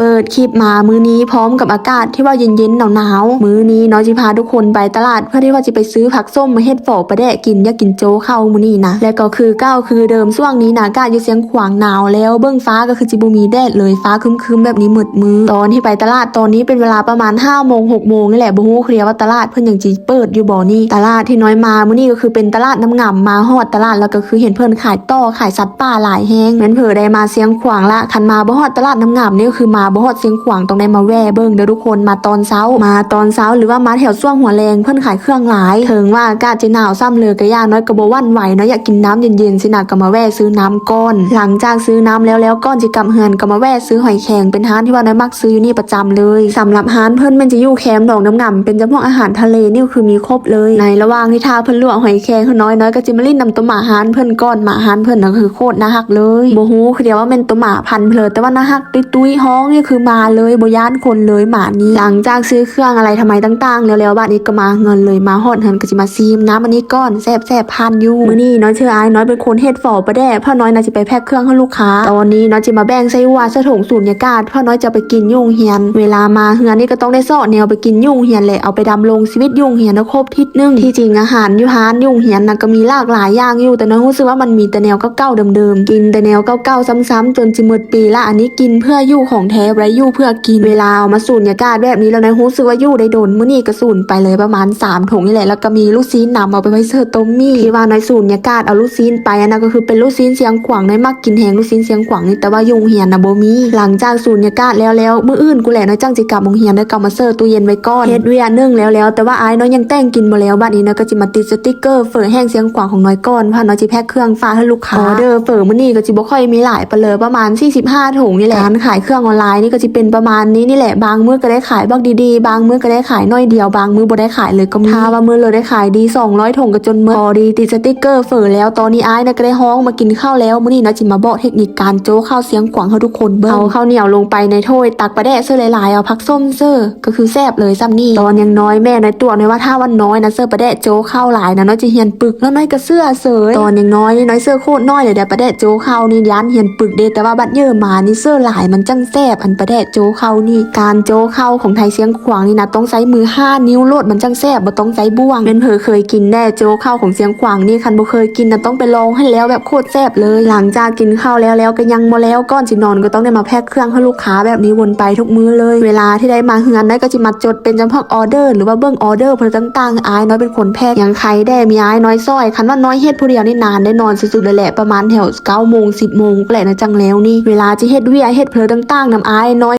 เปิดคลิปมามื้อนี้พร้อมกับอากาศที่ว่าเย็นๆหนาวๆมื้อนี้เนาะจิพาทุกคนไปตลาดเพื่อที่ว่าจะไปซื้อผักส้มมาเฮ็ดฝอประแดะกินอยากกินโจ๊กเข้ามื้อนี้นะและก็คือก้าวคือเดิมช่วงนี้นะอากาศอยู่เสียงขวางหนาวแล้วเบื้องฟ้าก็คือจิบุมีแดดเลยฟ้าคึมๆแบบนี้มืดมือตอนที่ไปตลาดตอนนี้เป็นเวลาประมาณ5โมง6โมงนี่แหละบ่ฮู้เคลียร์ว่าตลาดเพิ่อนอยังสิเปิดอยู่บ่อนี่ตลาดที่น้อยมามื้อนี้ก็คือเป็นตลาดน้ำงำมาฮอดตลาดแล้วก็คือเห็นเพิ่อนขายต่อขายสัตว์ป่าหลายแฮงแม่นเผอได้มาเสียงขวางละคันมาบ่ฮอดตลาดน้ำงำนี่ก็คือมาบ่ฮอดเสียงขวางต้องได้มาแว่เบิ่งเด้อทุกคนมาตอนเช้า มาตอนเช้าหรือว่ามาแถวช่วงหัวแรงเพิ่นขายเครื่องหลายถึงว่าอากาศจะหนาวซ้ำเลยก็ย่าน้อยก็บ่หวันไหวเนาะอยากกินน้ำเย็นๆสินะก็มาแว่ซื้อน้ำก้อน หลังจากซื้อน้ำแล้วแล้วก้อนจะกลับเฮือนก็มาแว่ซื้อหอยแครงเป็นร้านที่ว่าน้อยมักซื้ออยู่นี่ประจำเลยสำหรับร้านเพิ่นมันจะอยู่แคมป์ดอกน้ำงำเป็นจำพวกอาหารทะเลนี่คือมีครบเลย ในระหว่างที่ทาเพิ่นลวกหอยแครงเพิ่นน้อยน้อยก็จะมาลิ้นนำตัวหมาหานเพิ่นก้อนหมาหานเพิ่นน่ะคือโคตรน่าฮักเลยโมโหคือเดียวว่าเป็นตัวหมาพันเพลิดแต่ว่าน่าฮักตุ้ยๆฮ้องนี่คือมาเลยบย่านคนเลยหมานี้หลังจากซื้อเครื่องอะไรทำไมต่างๆแล้วๆบัดนี้ก็มาเงินเลยมาฮอดเฮินก็สิมาซีมน้ำอันนี้ก้อนแซ่บๆพันอยู่มือนี้น้อยเชื่ออายน้อยเป็นคนเฮ็ดฝอประแดะพ่อน้อยน่าจะไปแพ็คเครื่องให้ลูกค้าตอนนี้น้อยจะมาแบ่งใส่ว่าสะถงสูญญากาศพ่อน้อยจะไปกินยุ่งเฮียน เวลามาเฮือนนี่ก็ต้องได้เสาะแนวไปกินยุ่งเฮียนแหละเอาไปดำรงชีวิตยุ่งเฮียนนะครบทิศหนึงที่จริงอาหารยูฮานยุ่งเฮียนนะก็มีหลากหลายอย่างอยู่แต่น้อยรู้สึกว่ามันมีแต่แนวเก่าๆเดิมๆกินแต่แนวเก่าๆซ้ำๆจนจิหมดปีละอันนี้กินเพื่ออยู่ของแทไรอยู่เพื่อกินเวลาเอามาสูญญากาศแบบนี้แล้วน้อยรู้สึกว่าอยู่ได้โดนมื้อนี้ก็สูญไปเลยประมาณ3ถุงนี่แหละแล้วก็มีลูกซีนนำเอาไปไว้เสิร์ฟต้มมี่ที่ว่าน้อยสูญญากาศเอาลูกซีนไปอันนั้นก็คือเป็นลูกซีนเสียงขวางน้อยมักกินแหงลูกซีนเสียงขวางนี่แต่ว่ายุ่งเฮียนนะบ่มีหลังจากสูญญากาศแล้วแล้วมื้ออื่นกูแหละน้อยจังสิกลับโรงเรียนได้กลับมาเสิร์ฟตู้เย็นไว้ก่อนเฮ็ดเวียนึ่งแล้วแล้วแต่ว่าอายน้อยยังแต่งกินบ่แล้วบัดนี้น้อยก็สิมาติดสติกเกอร์เฝอแห้งเสียงขวางของน้อยก่อนเพราะน้อยสิแพ็คเครื่องฝากให้ลูกค้าออเดอร์เฝอมื้อนี้ก็สิบ่ค่อยมีหลายปานเลยประมาณ45ถุงนี่แหละการขายเครื่องออนไลน์นี่ก็สิเป็นประมาณนี้นี่แหละบางมื้อก็ได้ขายบักดีๆ บางมื้อก็ได้ขายน้อยเดียวบางมื้อบ่ได้ขายเลยก็มีถ้าว่ามื้อเลยได้ขายดี 200ถุงก็จนมื้อพอดีติดสติกเกอร์เฝอแล้วตอนนี้อายน่ะก็ได้ฮ้องมากินข้าวแล้วมื้อนี้น้อยสิมาบอกเทคนิคการโจ้ข้าวเสียงขวางให้ทุกคนเบิ่งเอาข้าวเหนียวลงไปในถ้วยตักปลาแดะเสื้อหลายๆเอาผักส้มเสื้อก็คือแซ่บเลยซ้ำนี่ตอนยังน้อยแม่น้อยตัวน้อยว่าถ้าวันน้อยนะเสื้อปลาแดะโจ้ข้าวหลายนะน้อยจะเฮียนปึกแล้วน้อยก็เสื้อเสยตอนยังน้อยนี่น้อยเสื้อโคตรน้อยเลยเดี๋ยวปลาแดะโจ้ข้าวนี่ย้านเฮียนปึกเดะแต่ว่าบัดเยอะมานี่เสื้อหลายมันจังแซ่บอันปลาแดะโจ้ข้าวนี่การโจ้ข้าวของไทยเสียงขวางนี่นะต้องใช้มือห้านิ้วโลดมันจังแซ่บบ่ต้องใช้บ่วงเป็นเพอเคยกินแน่โจ้ข้าวของเสียงขวางนี่คันบ่เคยกินนะต้องไปลองให้แล้วแบบโคตรแซ่บเลย หลังจากกินข้าวแล้วแล้วก็ยังบ่แล้วก่อนสินอนก็ต้องได้มาแพ็คเครื่องให้ลูกค้าแบบนี้วนไปทุกมื้อเลย เวลาที่ได้มาเฮือนได้ก็จะมาจดเป็นจำพวกออเดอร์ หรือว่าเบื้องออเดอร์เพื่อต่างๆอายน้อยเป็นคนแพ็คอย่างใครได้มีอายน้อยซ้อยคันว่าน้อยเฮ็ดผู้เดียวนี่นานได้นอนสุดๆเลยแหละประมาณแถว9โมง10โมงก็แหละนะจังแล้วนี่เวลาจะเฮ็ดเวียเฮ็ดเพลอต่างๆนำอายน้อย